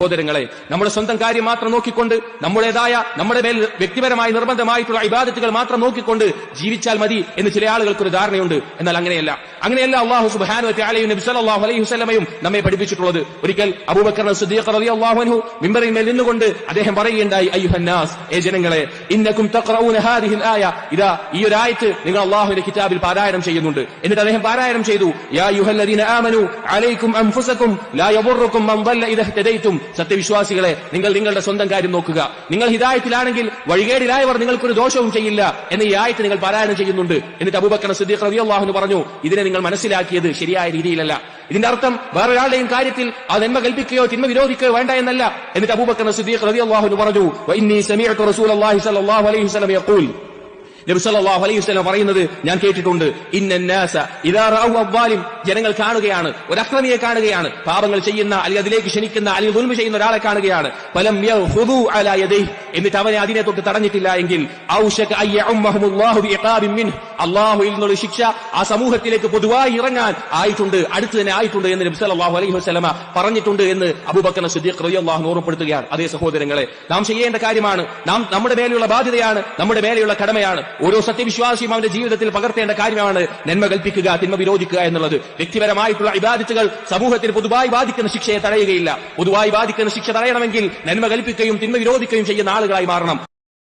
സഹോദരങ്ങളെ നമ്മുടെ സ്വന്തം കാര്യം മാത്രം നോക്കിക്കൊണ്ട് നമ്മുടേതായ നമ്മുടെ മേൽ വ്യക്തിപരമായി നിർബന്ധമായിട്ടുള്ള ഇബാദത്തുകൾ മാത്രം നോക്കിക്കൊണ്ട് ജീവിച്ചാൽ മതി എന്ന് ചില ആളുകൾക്ക് ഒരു ധാരണയുണ്ട്. എന്നാൽ അങ്ങനെയല്ല. അങ്ങനെയല്ല അള്ളാഹു സുബ്ഹാനഹു വതആലയും നബി അലൈഹി വസല്ലമയും നമ്മെ പഠിപ്പിച്ചിട്ടുള്ളത്. ഒരിക്കൽ അബൂബക്കർ സിദ്ദീഖ് അൻഹു മിമ്പറിൽ മേൽ നിന്നുകൊണ്ട് അദ്ദേഹം പറയുകയുണ്ടായി അയ്യുഹന്നാസ് ഏ ജനങ്ങളെ ഇന്നക്കും ആയ ഇതാ ഈ ഒരു ആയത്ത് നിങ്ങൾ അള്ളാഹുവിന്റെ കിതാബിൽ പാരായണം ചെയ്യുന്നുണ്ട്. എന്നിട്ട് അദ്ദേഹം പാരായണം ചെയ്തു യാ ആമനു അലൈക്കും അൻഫുസക്കും ലാ യബുറുക്കും മൻ സത്യവിശ്വാസികളെ നിങ്ങൾ നിങ്ങളുടെ സ്വന്തം കാര്യം നോക്കുക. നിങ്ങൾ ഹിതായത്തിലാണെങ്കിൽ വഴികേടിലായവർ നിങ്ങൾക്കൊരു ദോഷവും ചെയ്യില്ല എന്ന് ഈ ആയത്ത് നിങ്ങൾ പാരായണം ചെയ്യുന്നുണ്ട് എന്നിട്ട് അബൂബക്കർ സിദ്ദീഖ് റളിയല്ലാഹു പറഞ്ഞു ഇതിനെ നിങ്ങൾ മനസ്സിലാക്കിയത് ശരിയായ രീതിയിലല്ല. ഇതിന്റെ അർത്ഥം വേറൊരാളുടെയും കാര്യത്തിൽ ആ നന്മ കൽപ്പിക്കുകയോ തിന്മ വിരോധിക്കുകയോ വേണ്ട എന്നല്ല. എന്നിട്ട് അബൂബക്കർ സിദ്ദീഖ് റളിയല്ലാഹു പറഞ്ഞു നബി സല്ലല്ലാഹു അലൈഹി വസല്ലം പറയുന്നത് ഞാൻ കേട്ടിട്ടുണ്ട്. ഇന്നാസ ഇദാ അദ്ദാലിം. ജനങ്ങൾ കാണുകയാണ്. ഒരു അക്രമിയെ കാണുകയാണ്. പാപങ്ങൾ ചെയ്യുന്ന അല്ലെങ്കിൽ അതിലേക്ക് ക്ഷണിക്കുന്ന അല്ലെങ്കിൽ ദുൽമ ചെയ്യുന്ന ഒരാളെ കാണുകയാണ്. ഫലം യഖുദു അലാ എന്നിട്ട് അവനെ അതിനെ തൊട്ട് തടഞ്ഞിട്ടില്ല എങ്കിൽ അള്ളാഹുയിൽ നിന്നുള്ള ശിക്ഷ ആ സമൂഹത്തിലേക്ക് പൊതുവായി ഇറങ്ങാൻ ആയിട്ടുണ്ട് അടുത്ത് തന്നെ ആയിട്ടുണ്ട് എന്ന് നബി സല്ലല്ലാഹു അലൈഹി വസല്ലമ പറഞ്ഞിട്ടുണ്ട് എന്ന് അബൂബക്കർ സിദ്ദീഖ് റളിയല്ലാഹു ഓർമ്മപ്പെടുത്തുകയാണ്. അതേ സഹോദരങ്ങളെ നാം ചെയ്യേണ്ട കാര്യമാണ് നാം നമ്മുടെ മേലെയുള്ള ബാധ്യതയാണ് നമ്മുടെ മേലെയുള്ള കടമയാണ്. ഓരോ സത്യവിശ്വാസിയും അവന്റെ ജീവിതത്തിൽ പകർത്തേണ്ട കാര്യമാണ് നന്മ കൽപ്പിക്കുക തിന്മ വിരോധിക്കുക എന്നുള്ളത്. വ്യക്തിപരമായിട്ടുള്ള ഇബാദിത്തുകൾ സമൂഹത്തിൽ പൊതുവായി ബാധിക്കുന്ന ശിക്ഷയെ തടയുകയില്ല. പൊതുവായി ബാധിക്കുന്ന ശിക്ഷ തടയണമെങ്കിൽ നന്മ കൽപ്പിക്കുകയും തിന്മ വിരോധിക്കുകയും ചെയ്യുന്ന ആളുകളായി മാറണം.